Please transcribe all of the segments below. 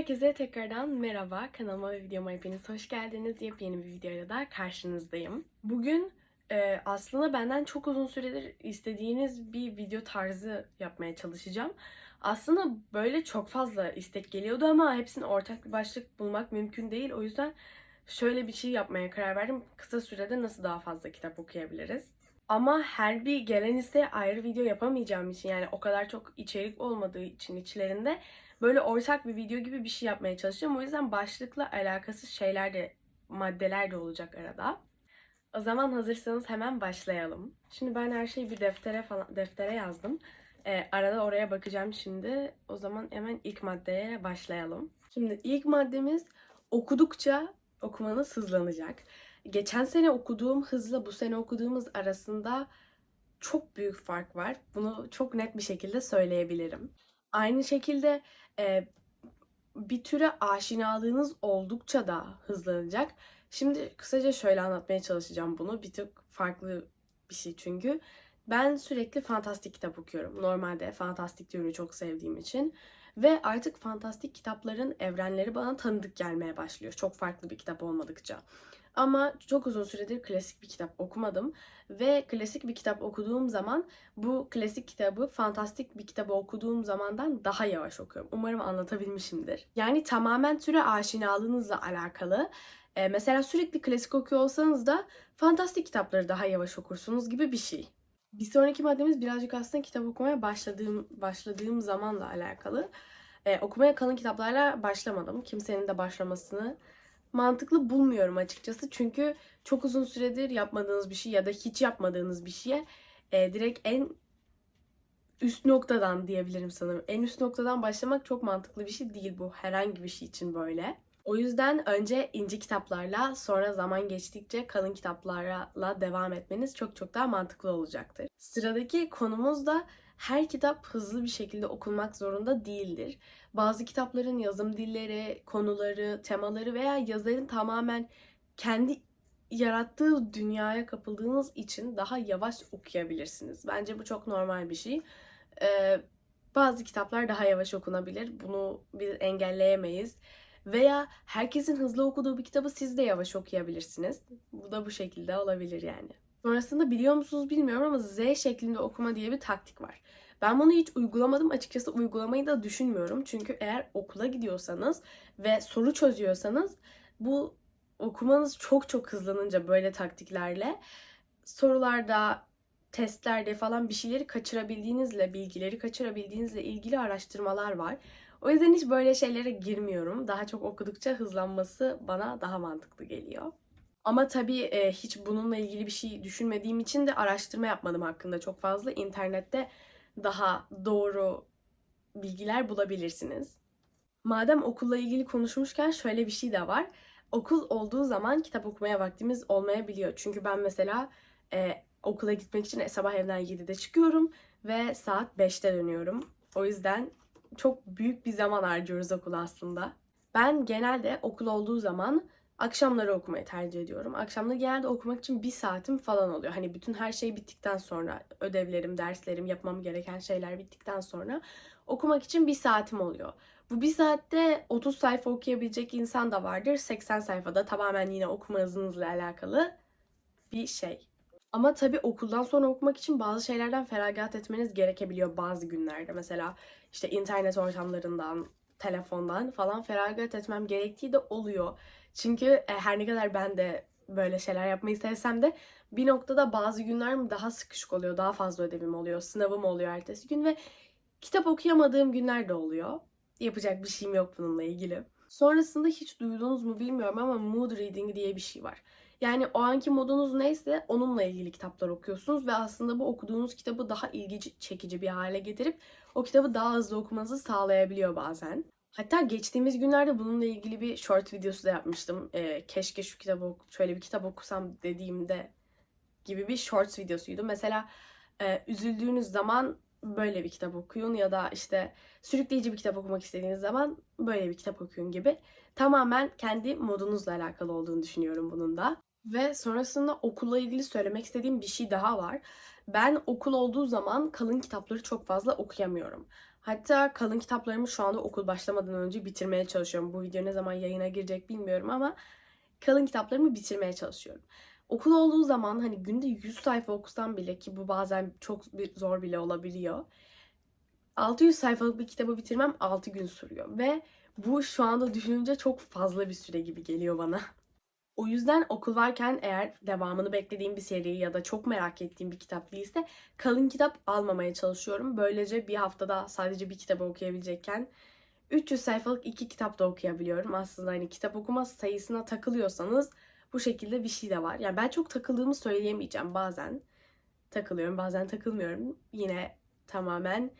Herkese tekrardan merhaba. Kanalıma ve videoma hepiniz hoş geldiniz. Yepyeni bir videoyla da karşınızdayım. Bugün e, aslında benden çok uzun süredir istediğiniz bir video tarzı yapmaya çalışacağım. Aslında böyle çok fazla istek geliyordu ama hepsinin ortak bir başlık bulmak mümkün değil. O yüzden şöyle bir şey yapmaya karar verdim. Kısa sürede nasıl daha fazla kitap okuyabiliriz? Ama her bir gelen isteğe ayrı video yapamayacağım için yani o kadar çok içerik olmadığı için içlerinde böyle ortak bir video gibi bir şey yapmaya çalışacağım. O yüzden başlıkla alakasız şeyler de maddeler de olacak arada. O zaman hazırsanız hemen başlayalım. Şimdi ben her şeyi bir deftere falan deftere yazdım. Ee, arada oraya bakacağım şimdi. O zaman hemen ilk maddeye başlayalım. Şimdi ilk maddemiz okudukça okumanız hızlanacak. Geçen sene okuduğum hızla bu sene okuduğumuz arasında çok büyük fark var. Bunu çok net bir şekilde söyleyebilirim. Aynı şekilde e, bir türe aşinalığınız oldukça da hızlanacak. Şimdi kısaca şöyle anlatmaya çalışacağım bunu. Bir tık farklı bir şey çünkü. Ben sürekli fantastik kitap okuyorum. Normalde fantastik türünü çok sevdiğim için. Ve artık fantastik kitapların evrenleri bana tanıdık gelmeye başlıyor. Çok farklı bir kitap olmadıkça. Ama çok uzun süredir klasik bir kitap okumadım. Ve klasik bir kitap okuduğum zaman bu klasik kitabı fantastik bir kitabı okuduğum zamandan daha yavaş okuyorum. Umarım anlatabilmişimdir. Yani tamamen türe aşinalığınızla alakalı. Ee, mesela sürekli klasik okuyor olsanız da fantastik kitapları daha yavaş okursunuz gibi bir şey. Bir sonraki maddemiz birazcık aslında kitap okumaya başladığım başladığım zamanla alakalı. Ee, okumaya kalın kitaplarla başlamadım. Kimsenin de başlamasını mantıklı bulmuyorum açıkçası. Çünkü çok uzun süredir yapmadığınız bir şey ya da hiç yapmadığınız bir şeye e, direkt en üst noktadan diyebilirim sanırım. En üst noktadan başlamak çok mantıklı bir şey değil bu. Herhangi bir şey için böyle. O yüzden önce ince kitaplarla sonra zaman geçtikçe kalın kitaplarla devam etmeniz çok çok daha mantıklı olacaktır. Sıradaki konumuz da her kitap hızlı bir şekilde okunmak zorunda değildir. Bazı kitapların yazım dilleri, konuları, temaları veya yazarın tamamen kendi yarattığı dünyaya kapıldığınız için daha yavaş okuyabilirsiniz. Bence bu çok normal bir şey. Ee, bazı kitaplar daha yavaş okunabilir. Bunu biz engelleyemeyiz. Veya herkesin hızlı okuduğu bir kitabı siz de yavaş okuyabilirsiniz. Bu da bu şekilde olabilir yani. Sonrasında biliyor musunuz bilmiyorum ama Z şeklinde okuma diye bir taktik var. Ben bunu hiç uygulamadım. Açıkçası uygulamayı da düşünmüyorum. Çünkü eğer okula gidiyorsanız ve soru çözüyorsanız bu okumanız çok çok hızlanınca böyle taktiklerle sorularda, testlerde falan bir şeyleri kaçırabildiğinizle, bilgileri kaçırabildiğinizle ilgili araştırmalar var. O yüzden hiç böyle şeylere girmiyorum. Daha çok okudukça hızlanması bana daha mantıklı geliyor. Ama tabii e, hiç bununla ilgili bir şey düşünmediğim için de araştırma yapmadım hakkında çok fazla. İnternette daha doğru bilgiler bulabilirsiniz. Madem okulla ilgili konuşmuşken şöyle bir şey de var. Okul olduğu zaman kitap okumaya vaktimiz olmayabiliyor. Çünkü ben mesela e, okula gitmek için sabah evden 7'de çıkıyorum ve saat 5'te dönüyorum. O yüzden çok büyük bir zaman harcıyoruz okula aslında. Ben genelde okul olduğu zaman akşamları okumayı tercih ediyorum. Akşamları genelde okumak için bir saatim falan oluyor. Hani bütün her şey bittikten sonra, ödevlerim, derslerim, yapmam gereken şeyler bittikten sonra okumak için bir saatim oluyor. Bu bir saatte 30 sayfa okuyabilecek insan da vardır. 80 sayfada tamamen yine okuma hızınızla alakalı bir şey. Ama tabii okuldan sonra okumak için bazı şeylerden feragat etmeniz gerekebiliyor bazı günlerde. Mesela işte internet ortamlarından, telefondan falan feragat etmem gerektiği de oluyor. Çünkü e, her ne kadar ben de böyle şeyler yapmayı sevsem de bir noktada bazı günler daha sıkışık oluyor. Daha fazla ödevim oluyor, sınavım oluyor ertesi gün ve kitap okuyamadığım günler de oluyor. Yapacak bir şeyim yok bununla ilgili. Sonrasında hiç duydunuz mu bilmiyorum ama mood reading diye bir şey var. Yani o anki modunuz neyse onunla ilgili kitaplar okuyorsunuz ve aslında bu okuduğunuz kitabı daha ilgi çekici bir hale getirip o kitabı daha hızlı okumanızı sağlayabiliyor bazen. Hatta geçtiğimiz günlerde bununla ilgili bir short videosu da yapmıştım. Ee, keşke şu kitabı şöyle bir kitap okusam dediğimde gibi bir short videosuydu. Mesela e, üzüldüğünüz zaman böyle bir kitap okuyun ya da işte sürükleyici bir kitap okumak istediğiniz zaman böyle bir kitap okuyun gibi. Tamamen kendi modunuzla alakalı olduğunu düşünüyorum bunun da. Ve sonrasında okulla ilgili söylemek istediğim bir şey daha var. Ben okul olduğu zaman kalın kitapları çok fazla okuyamıyorum. Hatta kalın kitaplarımı şu anda okul başlamadan önce bitirmeye çalışıyorum. Bu video ne zaman yayına girecek bilmiyorum ama kalın kitaplarımı bitirmeye çalışıyorum. Okul olduğu zaman hani günde 100 sayfa okusam bile ki bu bazen çok zor bile olabiliyor. 600 sayfalık bir kitabı bitirmem 6 gün sürüyor ve bu şu anda düşününce çok fazla bir süre gibi geliyor bana. O yüzden okul varken eğer devamını beklediğim bir seri ya da çok merak ettiğim bir kitap değilse kalın kitap almamaya çalışıyorum. Böylece bir haftada sadece bir kitabı okuyabilecekken 300 sayfalık iki kitap da okuyabiliyorum. Aslında hani kitap okuma sayısına takılıyorsanız bu şekilde bir şey de var. Yani ben çok takıldığımı söyleyemeyeceğim. Bazen takılıyorum, bazen takılmıyorum. Yine tamamen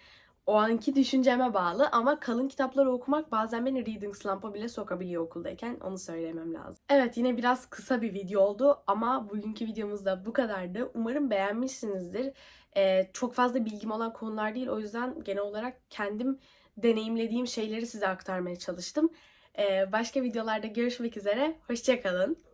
o anki düşünceme bağlı ama kalın kitapları okumak bazen beni reading slump'a bile sokabiliyor okuldayken. Onu söylemem lazım. Evet yine biraz kısa bir video oldu ama bugünkü videomuz da bu kadardı. Umarım beğenmişsinizdir. Ee, çok fazla bilgim olan konular değil. O yüzden genel olarak kendim deneyimlediğim şeyleri size aktarmaya çalıştım. Ee, başka videolarda görüşmek üzere. Hoşçakalın.